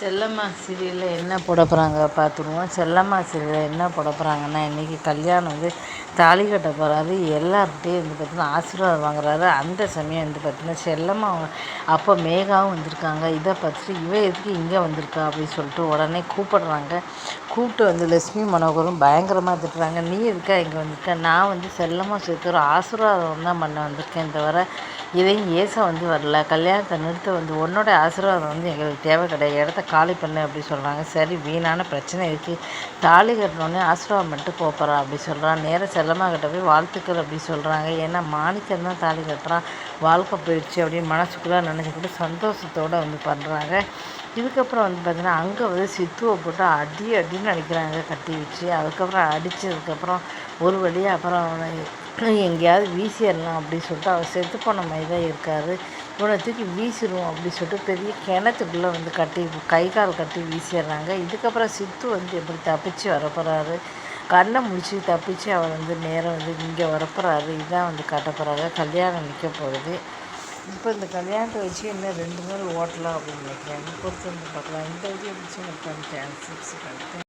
செல்லம்மா சீரியலில் என்ன போட போகிறாங்க பார்த்துருவோம் செல்லம்மா சீரியலில் என்ன போட போகிறாங்கன்னா இன்றைக்கி கல்யாணம் வந்து தாலி கட்ட போகிறாரு எல்லார்கிட்டையும் வந்து பார்த்தீங்கன்னா ஆசீர்வாதம் வாங்குறாரு. அந்த சமயம் வந்து பார்த்தீங்கன்னா செல்லம்மா அப்போ மேகாவும் வந்திருக்காங்க. இதை பார்த்துட்டு இவன் எதுக்கு இங்கே வந்திருக்கா அப்படின்னு சொல்லிட்டு உடனே கூப்பிடுறாங்க. கூப்பிட்டு வந்து லட்சுமி மனோகரும் பயங்கரமாக திட்டுறாங்க. நீ எதுக்கா இங்கே வந்திருக்க? நான் வந்து செல்லமாக சேர்த்து ஒரு ஆசீர்வாதம் தான் பண்ண வந்திருக்கேன் தவிர இதையும் ஏச வந்து வரல. கல்யாணத்தை நிறுத்த வந்து உன்னோட ஆசீர்வாதம் வந்து எங்களுக்கு தேவை கிடையாது. இடத்த காலி பண்ணு அப்படி சொல்கிறாங்க சரி வீணான பிரச்சனை இருக்குது தாலி கட்டினோடனே ஆசீர்வாதம் மட்டும் போகிறா அப்படி சொல்கிறான் நேராக செல்லமாக கிட்ட போய் வாழ்த்துக்கள் அப்படி சொல்கிறாங்க ஏன்னா மாணிக்கம் தான் தாலி கட்டுறான். வாழ்க்கை போயிடுச்சு அப்படின்னு மனசுக்குள்ளே நினச்சிக்கிட்டு சந்தோஷத்தோடு வந்து பண்ணுறாங்க இதுக்கப்புறம் வந்து பார்த்திங்கன்னா அங்கே வந்து சித்துவை போட்டு அடி அடின்னு அடிக்கிறாங்க. கட்டி வச்சு. அதுக்கப்புறம் அடித்ததுக்கப்புறம் ஒரு வழியாக அப்புறம் எங்கேயாவது வீசிடலாம் அப்படின்னு சொல்லிட்டு அவர் செத்து போன மாதிரி தான் இருக்கார். இவனை தூக்கி வீசிடுவோம் அப்படின்னு சொல்லிட்டு பெரிய கிணத்துக்குள்ளே வந்து கட்டி கை கால் கட்டி வீசிடுறாங்க. இதுக்கப்புறம் சித்து வந்து எப்படி தப்பிச்சு வரப்போகிறாரு கண்ணை முடிச்சு தப்பிச்சு அவர் வந்து நேரம் வந்து இங்கே வரப்போகிறாரு இதான் வந்து காட்ட கல்யாணம் நிற்க போகுது. இப்போ இந்த கல்யாணத்தை வச்சு இன்னும் ரெண்டு நாள் ஓட்டலாம் அப்படின்னு நினைக்கிறேன். பொறுத்து வந்து பார்க்கலாம். இந்த வீடியோ பிடிச்சி எனக்கு சேனல்